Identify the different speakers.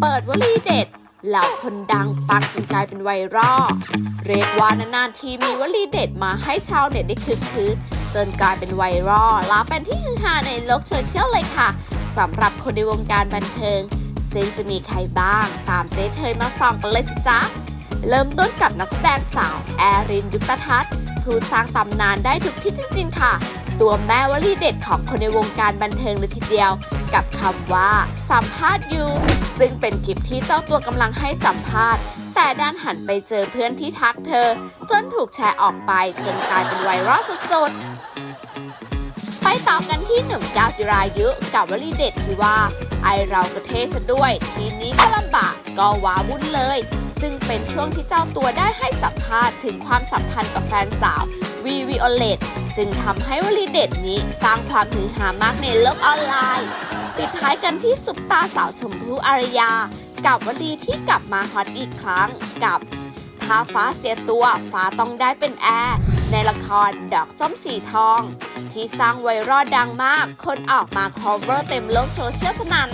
Speaker 1: เปิดวลีเด็ดเหล่าคนดังปังจนกลายเป็นไวรัลเรียกว่านานๆทีมีวลีเด็ดมาให้ชาวเน็ตได้คึกคืนจนกลายเป็นไวรัลและเป็นที่ฮือฮาในโลกโซเชียลเลยค่ะสำหรับคนในวงการบันเทิง ซึ่งจะมีใครบ้างตามเจ๊เทยมาฟังกันเลยสิจ๊ะเริ่มต้นกับนักแสดงสาว แอรินยุตทัศน์ผู้สร้างตำนานได้ทุกที่จริง ๆ ค่ะ ตัวแม่วลีเด็ดของคนในวงการบันเทิงเลยทีเดียว กับคำว่า สัมภาษณ์อยู่ซึ่งเป็นคลิปที่เจ้าตัวกำลังให้สัมภาษณ์ แต่ด้านหันไปเจอเพื่อนที่ทักเธอ จนถูกแชร์ออกไปจนกลายเป็นไวรัลสุดๆ ไปต่อกันที่หนุ่มก้าวจิรายุกับวลีเด็ดที่ว่า ไอเราก็เทซะด้วย ทีนี้ก็ลำบากก็ว้าวุ่นเลย ซึ่งเป็นช่วงที่เจ้าตัวได้ให้สัมภาษณ์ถึงความสัมพันธ์กับแฟนสาว วีวิโอเลตจึงทำให้วลีเด็ดนี้สร้างความฮือฮามากในโลกออนไลน์ ปิดท้ายกันที่ซุปตาสาวชมพู่อารยา กับวลีที่กลับมาฮอตอีกครั้งกับถ้าฟ้าเสียตัวฟ้าต้องได้เป็นแอร์ในละครดอกส้มสีทอง ที่สร้างไวรัลดังมาก คนออกมา cover เต็มโลกโซเชียลสนั่น